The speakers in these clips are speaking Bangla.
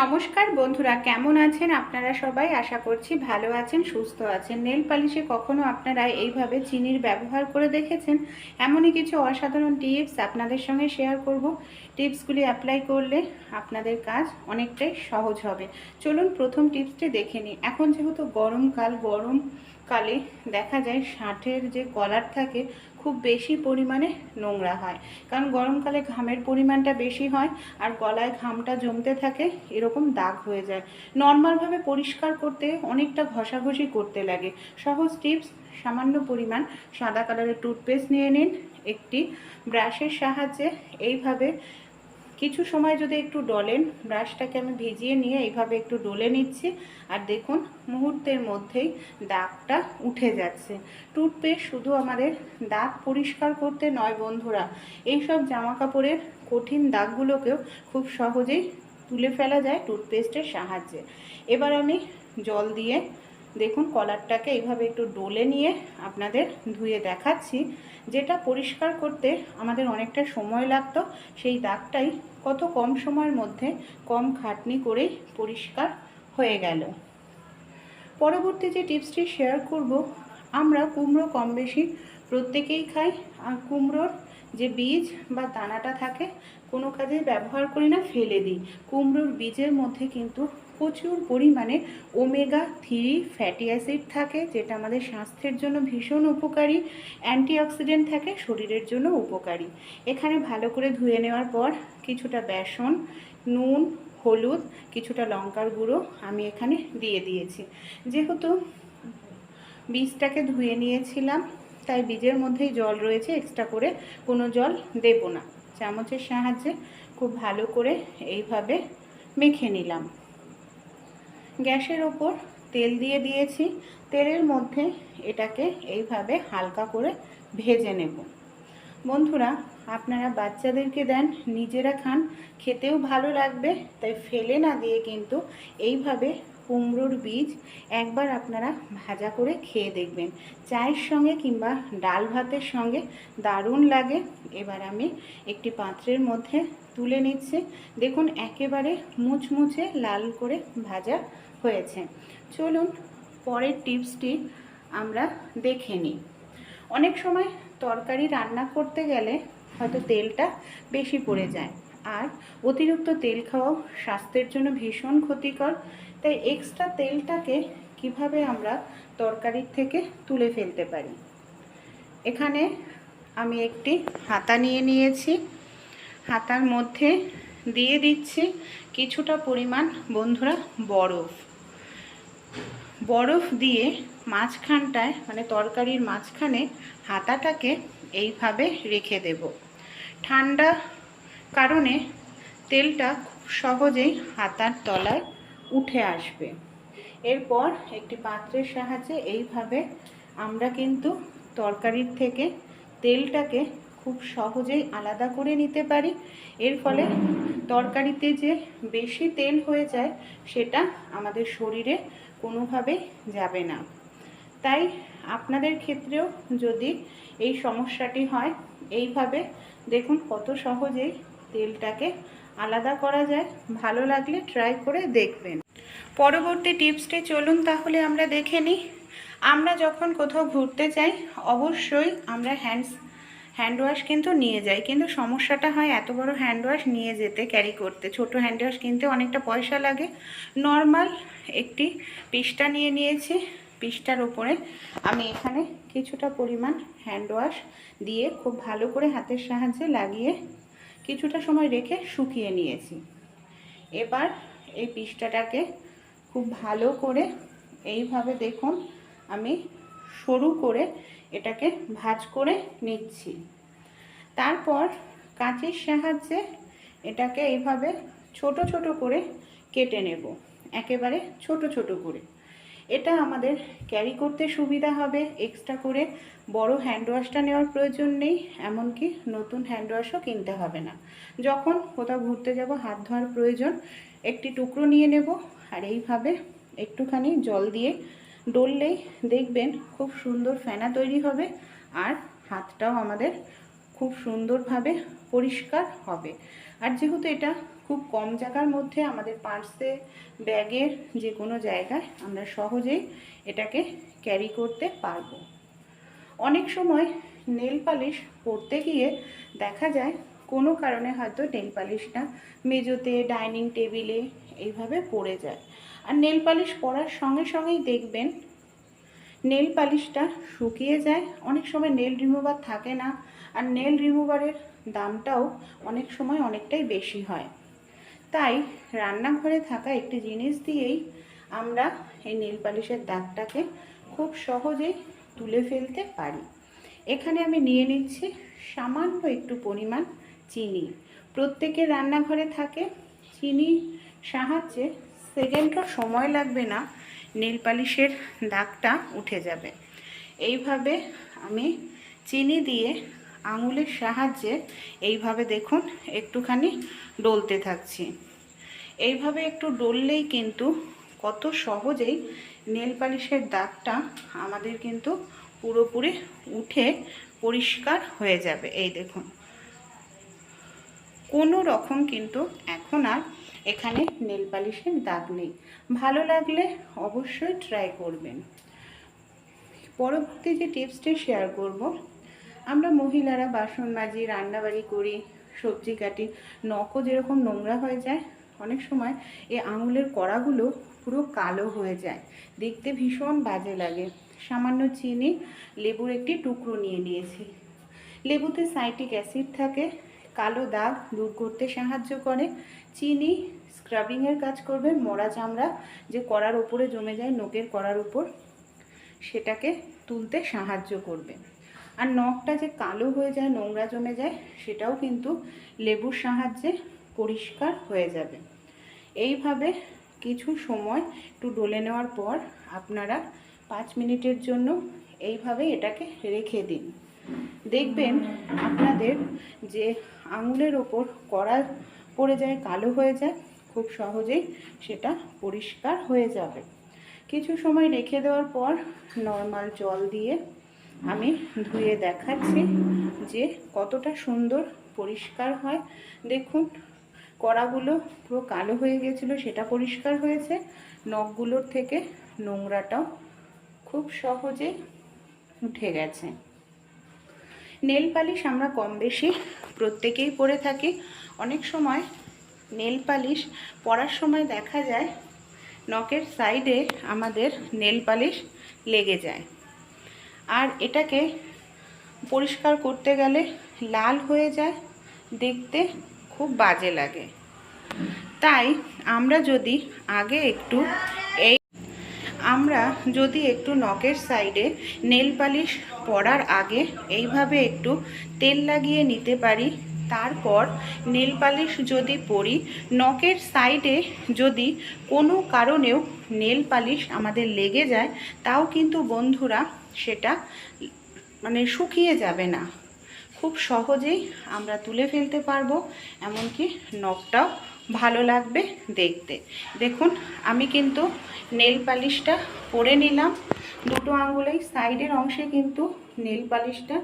নমস্কার বন্ধুরা, কেমন আছেন আপনারা সবাই? আশা করছি ভালো আছেন, সুস্থ আছেন। নেল পালিশে কখনো আপনারা এইভাবে চিনির ব্যবহার করে দেখেছেন? এমনই কিছু অসাধারণ টিপস আপনাদের সঙ্গে শেয়ার করব। টিপসগুলি অ্যাপ্লাই করলে আপনাদের কাজ অনেকটাই সহজ হবে। চলুন প্রথম টিপসটি দেখে নিই। এখন যেহেতু গরমকাল গরমকালে দেখা যায় ষাটের যে কলার থাকে, খুব বেশি পরিমাণে নোংরা হয়। কারণ গরমকালে ঘামের পরিমাণটা বেশি হয় আর গলায় ঘামটা জমতে থাকে, এরকম দাগ হয়ে যায়। নর্মালভাবে পরিষ্কার করতে অনেকটা ঘষাঘষি করতে লাগে। সহজ টিপস, সামান্য পরিমাণ সাদা কালারের টুথপেস্ট নিয়ে নিন, একটি ব্রাশের সাহায্যে। এইভাবে কিছু সময় যদি একটু ডলেন, ব্রাশটাকে আমি ভিজিয়ে নিয়ে এইভাবে একটু ডলে নিচ্ছি। আর দেখুন, মুহূর্তের মধ্যেই দাগটা উঠে যাচ্ছে। টুথপেস্ট শুধু আমাদের দাগ পরিষ্কার করতে নয় বন্ধুরা, এইসব জামা কাপড়ের কঠিন দাগগুলোকেও খুব সহজেই তুলে ফেলা যায় টুথপেস্টের সাহায্যে। এবার আমি জল দিয়ে দেখুন, কলারটাকে এইভাবে একটু ডলে নিয়ে আপনাদের ধুয়ে দেখাচ্ছি। যেটা পরিষ্কার করতে আমাদের অনেকটা সময় লাগতো, সেই দাগটাই কত কম সময়ের মধ্যে কম খাটনি করেই পরিষ্কার হয়ে গেল। পরবর্তী যে টিপসটি শেয়ার করব, আমরা কুমড়ো কম বেশি প্রত্যেকেই খাই, আর কুমড়োর যে বীজ বা দানাটা থাকে কোনো কাজে ব্যবহার করি না, ফেলে দিই। কুমড়োর বীজের মধ্যে কিন্তু প্রচুর পরিমাণে ওমেগা থ্রি ফ্যাটি অ্যাসিড থাকে, যেটা আমাদের স্বাস্থ্যের জন্য ভীষণ উপকারী অ্যান্টিঅক্সিডেন্ট থাকে, শরীরের জন্য উপকারী। এখানে ভালো করে ধুয়ে নেওয়ার পর কিছুটা বেসন, নুন, হলুদ, কিছুটা লঙ্কার গুঁড়ো আমি এখানে দিয়ে দিয়েছি। যেহেতু বীজটাকে ধুয়ে নিয়েছিলাম, তাই বীজের মধ্যেই জল রয়েছে এক্সট্রা করে কোনো জল দেব না। চামচের সাহায্যে খুব ভালো করে এইভাবে মেখে নিলাম। গ্যাসের ওপর তেল দিয়ে দিয়েছি। তেলের মধ্যে এটাকে এইভাবে হালকা করে ভেজে নেব। বন্ধুরা, আপনারা বাচ্চাদেরকে দেন, নিজেরা খান, খেতেও ভালো লাগবে, তাই ফেলে না দিয়ে কিন্তু এইভাবে কুমড়োর বীজ একবার আপনারা ভাজা করে খেয়ে দেখবেন। চায়ের সঙ্গে কিংবা ডাল ভাতের সঙ্গে দারুণ লাগে। এবার আমি একটি পাত্রের মধ্যে তুলে নিচ্ছি। দেখুন, একেবারে মুচমুচে লাল করে ভাজা হয়েছে। চলুন, পরের টিপসটি আমরা দেখে নিই। অনেক সময় তরকারি রান্না করতে গেলে হয়তো তেলটা বেশি পড়ে যায়। আর অতিরিক্ত তেল খাওয়াও স্বাস্থ্যের জন্য ভীষণ ক্ষতিকর। তাই এক্সট্রা তেলটাকে কীভাবে আমরা তরকারির থেকে তুলে ফেলতে পারি? এখানে আমি একটি হাতা নিয়ে নিয়েছি। হাতার মধ্যে দিয়ে দিচ্ছি কিছুটা পরিমাণ বন্ধুরা বরফ। বরফ দিয়ে মাঝখানটায় মানে তরকারির মাঝখানে হাতাটাকে এইভাবে রেখে দেব। ঠান্ডা কারণে তেলটা খুব সহজেই হাতার তলায় উঠে আসবে। এরপর একটি পাত্রের সাহায্যে এইভাবে আমরা কিন্তু তরকারির থেকে তেলটাকে খুব সহজেই আলাদা করে নিতে পারি। এর ফলে তরকারিতে যে বেশি তেল হয়ে যায়, সেটা আমাদের শরীরে কোনোভাবেই যাবে না। তাই আপনাদের ক্ষেত্রেও যদি এই সমস্যাটি হয়, এইভাবে দেখুন কত সহজেই তেলটাকে আলাদা করা যায়। ভালো লাগলে ট্রাই করে দেখবেন। পরবর্তী টিপসটি চলুন তাহলে আমরা দেখে নিই। আমরা যখন কোথাও ঘুরতে যাই, অবশ্যই আমরা হ্যান্ডস, হ্যান্ড ওয়াশ কিন্তু নিয়ে যাই। কিন্তু সমস্যাটা হয় এত বড় হ্যান্ড ওয়াশ নিয়ে যেতে, ক্যারি করতে। ছোট হ্যান্ড ওয়াশ কিনতে অনেকটা পয়সা লাগে। নর্মাল একটি পিসটা নিয়ে নিয়েছি। পিসটার ওপরে আমি এখানে কিছুটা পরিমাণ হ্যান্ড ওয়াশ দিয়ে খুব ভালো করে হাতের সাহায্যে লাগিয়ে কিছুটা সময় রেখে শুকিয়ে নিয়েছি। এবার এই পিসটাটাকে খুব ভালো করে এইভাবে দেখুন, আমি সরু করে এটাকে ভাজ করে নিচ্ছি। তারপর কাঁচির সাহায্যে এটাকে এইভাবে ছোট ছোট করে কেটে নেব, একেবারে ছোট ছোট করে। এটা আমাদের ক্যারি করতে সুবিধা হবে, এক্সট্রা করে বড় হ্যান্ড ওয়াশটা নেওয়ার প্রয়োজন নেই, এমনকি নতুন হ্যান্ড ওয়াশও কিনতে হবে না। যখন কোথাও ঘুরতে যাব, হাত ধোয়ার প্রয়োজন, একটি টুকরো নিয়ে নেব আর এইভাবে একটুখানি জল দিয়ে ডললেই দেখবেন খুব সুন্দর ফেনা তৈরি হবে আর হাতটাও আমাদের খুব সুন্দরভাবে পরিষ্কার হবে। আর যেহেতু এটা খুব কম জায়গার মধ্যে আমাদের পার্সে, ব্যাগের যে কোনো জায়গায় আমরা সহজেই এটাকে ক্যারি করতে পারব। অনেক সময় নেল পালিশ পরতে গিয়ে দেখা যায় কোনো কারণে হয়তো নেল পালিশটা মেজোতে, ডাইনিং টেবিলে এইভাবে পড়ে যায়। আর নেল পালিশ পরার সঙ্গে সঙ্গেই দেখবেন নেল পালিশটা শুকিয়ে যায়, অনেক সময় নেল রিমুভার থাকে না, আর নেল রিমুভারের দামটাও অনেক সময় অনেকটাই বেশি হয়। তাই রান্নাঘরে থাকা একটি জিনিস দিয়েই আমরা এই নেল পালিশের দাগটাকে খুব সহজেই তুলে ফেলতে পারি। এখানে আমি নিয়ে নিচ্ছি সামান্য একটু পরিমাণ চিনি। প্রত্যেকের রান্নাঘরে থাকে চিনি সাহায্যে, সেকেন্ডও সময় লাগবে না, নেল পালিশের দাগটা উঠে যাবে। এইভাবে আমি চিনি দিয়ে আঙুলের সাহায্যে এইভাবে দেখুন একটুখানি ডলতে থাকছি। এইভাবে একটু ডললেই কিন্তু কত সহজেই নেল পালিশের দাগটা আমাদের কিন্তু পুরোপুরি উঠে পরিষ্কার হয়ে যাবে। এই দেখুন। কোনো রকম কিন্তু এখন আর এখানে নেল পালিশের দাগ নেই। ভালো লাগলে অবশ্যই ট্রাই করবেন। পরবর্তী যে টিপসটি শেয়ার করব, আমরা মহিলারা বাসন মাজি, রান্নাবাড়ি করি, সবজি কাটি, নখও যেরকম নোংরা হয়ে যায়, অনেক সময় এই আঙুলের কড়াগুলো পুরো কালো হয়ে যায়। দেখতে ভীষণ বাজে লাগে। সামান্য চিনি, লেবুর একটি টুকরো নিয়ে নিয়েছি। লেবুতে সাইটিক অ্যাসিড থাকে কালো দাগ দূর করতে সাহায্য করে। চিনি স্ক্রাবিংয়ের কাজ করবে, মরা চামড়া যে কড়ার ওপরে জমে যায়, নখের কড়ার উপর, সেটাকে তুলতে সাহায্য করবে। আর নখটা যে কালো হয়ে যায়, নোংরা জমে যায়, সেটাও কিন্তু লেবুর সাহায্যে পরিষ্কার হয়ে যাবে। এইভাবে কিছু সময় একটু ডলে নেওয়ার পর আপনারা পাঁচ মিনিটের জন্য এইভাবে এটাকে রেখে দিন। দেখবেন আপনাদের যে আঙুলের ওপর কড়া পড়ে যায়, কালো হয়ে যায়, খুব সহজেই সেটা পরিষ্কার হয়ে যাবে। কিছু সময় রেখে দেওয়ার পর নর্মাল জল দিয়ে আমি ধুয়ে দেখাচ্ছি যে কতটা সুন্দর পরিষ্কার হয়। দেখুন, কড়াগুলো পুরো কালো হয়ে গেছিল সেটা পরিষ্কার হয়েছে। নখগুলোর থেকে নোংরাটাও খুব সহজে উঠে গেছে। নেল পালিশ আমরা কম বেশি প্রত্যেকেই পরে থাকি। অনেক সময় নেল পালিশ পরার সময় দেখা যায় নখের সাইডে আমাদের নেল পালিশ লেগে যায়। আর এটাকে পরিষ্কার করতে গেলে লাল হয়ে যায়, দেখতে খুব বাজে লাগে। তাই আমরা যদি আগে একটু আমরা যদি একটু নখের সাইডে নেল পালিশ পরার আগে এইভাবে একটু তেল লাগিয়ে নিতে পারি, তারপর নেল পালিশ যদি পরি, নখের সাইডে যদি কোনো কারণেও নেল পালিশ আমাদের লেগে যায়, তাও কিন্তু বন্ধুরা সেটা মানে শুকিয়ে যাবে না। খুব সহজেই আমরা তুলে ফেলতে পারব, এমনকি নখটাও ভালো লাগবে দেখতে। দেখুন, আমি কিন্তু নেল পালিশটা পরে নিলাম। দুটো আঙ্গুলেই সাইডের অংশে কিন্তু নেল পালিশটা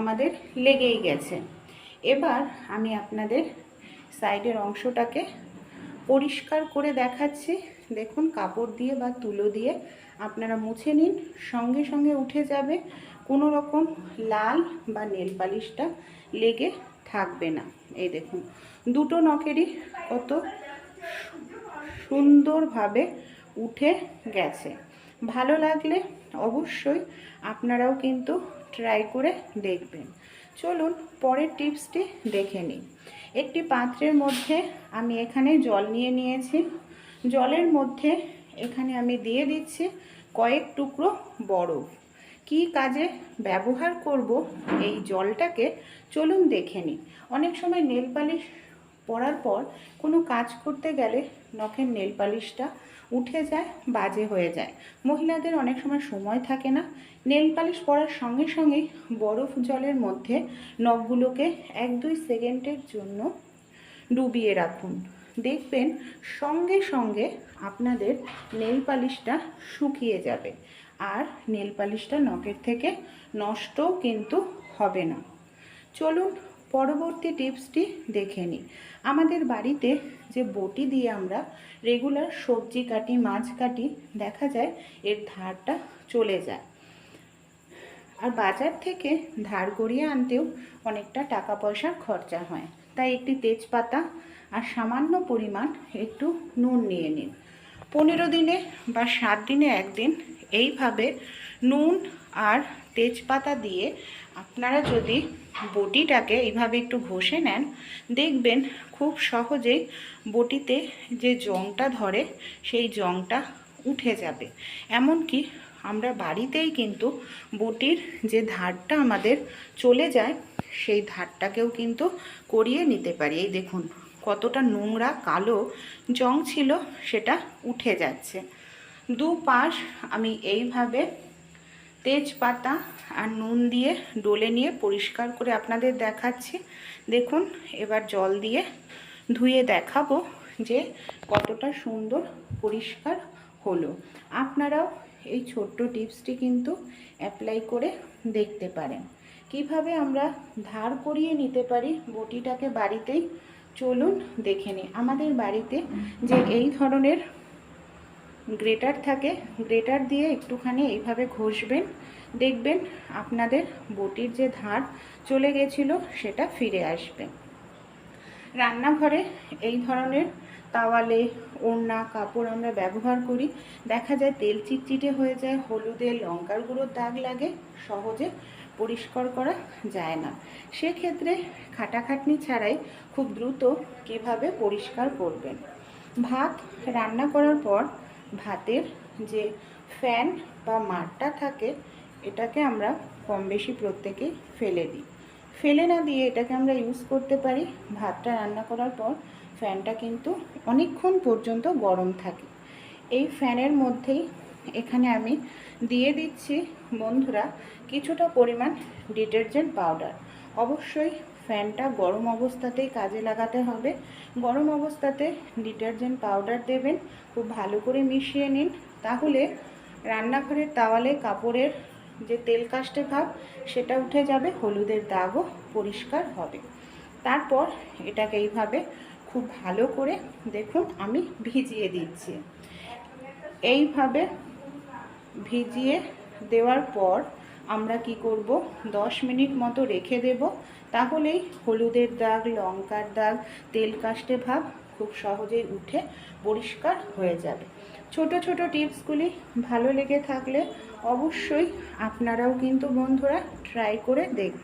আমাদের লেগেই গেছে। এবার আমি আপনাদের সাইডের অংশটাকে পরিষ্কার করে দেখাচ্ছি। দেখুন, কাপড় দিয়ে বা তুলো দিয়ে আপনারা মুছে নিন, সঙ্গে সঙ্গে উঠে যাবে। কোনো রকম লাল বা নেল পালিশটা লেগে থাকবে না। এই দেখুন, দুটো নখেরই কত সুন্দরভাবে উঠে গেছে। ভালো লাগলে অবশ্যই আপনারাও কিন্তু ট্রাই করে দেখবেন। চলুন পরের টিপসটি দেখে নিই। একটি পাত্রের মধ্যে আমি এখানে জল নিয়ে নিয়েছি। জলের মধ্যে এখানে আমি দিয়ে দিচ্ছি কয়েক টুকরো বরফ। কী কাজে ব্যবহার করব এই জলটাকে চলুন দেখে নিই। অনেক সময় নেল পালিশ পরার পর কোনো কাজ করতে গেলে নখের নেল পালিশটা উঠে যায়, বাজে হয়ে যায়। মহিলাদের অনেক সময় সময় থাকে না। নেল পালিশ পরার সঙ্গে সঙ্গেই বরফ জলের মধ্যে নখগুলোকে এক দুই সেকেন্ডের জন্য ডুবিয়ে রাখুন। দেখবেন সঙ্গে সঙ্গে আপনাদের নেল পালিশটা শুকিয়ে যাবে। আর নেল পালিশটা নখের থেকে নষ্টও কিন্তু হবে না। চলুন পরবর্তী টিপসটি দেখে নিই। আমাদের বাড়িতে যে বটি দিয়ে আমরা রেগুলার সবজি কাটি, মাছ কাটি, দেখা যায় এর ধারটা চলে যায়। আর বাজার থেকে ধার করিয়ে আনতেও অনেকটা টাকা পয়সার খরচা হয়। তাই একটি তেজপাতা আর সামান্য পরিমাণ একটু নুন নিয়ে নিন। পনেরো দিনে বা সাত দিনে একদিন এইভাবে নুন আর তেজপাতা দিয়ে আপনারা যদি বটিটাকে এইভাবে একটু ঘষে নেন, দেখবেন খুব সহজেই বটিতে যে জংটা ধরে সেই জংটা উঠে যাবে। এমনকি আমরা বাড়িতেই কিন্তু বটির যে ধারটা আমাদের চলে যায়, সেই ধারটাকেও কিন্তু করিয়ে নিতে পারি। এই দেখুন, কতটা নোংরা কালো জং ছিল, সেটা উঠে যাচ্ছে। দু পাশ আমি এইভাবে তেজপাতা আর নুন দিয়ে ডলে নিয়ে পরিষ্কার করে আপনাদের দেখাচ্ছি। দেখুন, এবার জল দিয়ে ধুয়ে দেখাবো যে কতটা সুন্দর পরিষ্কার হলো। আপনারাও এই ছোট্ট টিপসটি কিন্তু অ্যাপ্লাই করে দেখতে পারেন। কীভাবে আমরা ধার করিয়ে নিতে পারি বটিটাকে বাড়িতেই চলুন দেখে নিই। আমাদের বাড়িতে যে এই ধরনের গ্রেটার থাকে, গ্রেটার দিয়ে একটুখানি এইভাবে ঘষবেন। দেখবেন আপনাদের বটির যে ধার চলে গেছিল, সেটা ফিরে আসবে। রান্নাঘরে এই ধরনের তাওয়ালে, ওড়না, কাপড় আমরা ব্যবহার করি। দেখা যায় তেল চিটচিটে হয়ে যায়, হলুদে, লঙ্কার গুঁড়োর দাগ লাগে, সহজে পরিষ্কার করা যায় না। সেক্ষেত্রে খাটাখাটনি ছাড়াই খুব দ্রুত কীভাবে পরিষ্কার করবেন। ভাত রান্না করার পর ভাতের যে ফ্যান বা মাঠটা থাকে, এটাকে আমরা কম বেশি প্রত্যেকেই ফেলে দিই। ফেলে না দিয়ে এটাকে আমরা ইউজ করতে পারি। ভাতটা রান্না করার পর ফ্যানটা কিন্তু অনেকক্ষণ পর্যন্ত গরম থাকে। এই ফ্যানের মধ্যেই এখানে আমি দিয়ে দিচ্ছি, বন্ধুরা, কিছুটা পরিমাণ ডিটারজেন্ট পাউডার। অবশ্যই ফ্যানটা গরম অবস্থাতেই কাজে লাগাতে হবে। গরম অবস্থাতে ডিটারজেন্ট পাউডার দেবেন, খুব ভালো করে মিশিয়ে নিন। তাহলে রান্নাঘরের তাওয়ালে কাপড়ের যে তেল কাস্টে ভাব, সেটা উঠে যাবে, হলুদের দাগও পরিষ্কার হবে। তারপর এটাকে এইভাবে খুব ভালো করে দেখুন, আমি ভিজিয়ে দিচ্ছি। এইভাবে ভিজিয়ে দেওয়ার পর আমরা কি করব? দশ মিনিট মতো রেখে দেব। তাহলেই হলুদের দাগ, লঙ্কার দাগ, তেল কাস্টে ভাব খুব সহজেই উঠে পরিষ্কার হয়ে যাবে। ছোট ছোট টিপসগুলি ভালো লেগে থাকলে অবশ্যই আপনারাও কিন্তু বন্ধুরা ট্রাই করে দেখবেন।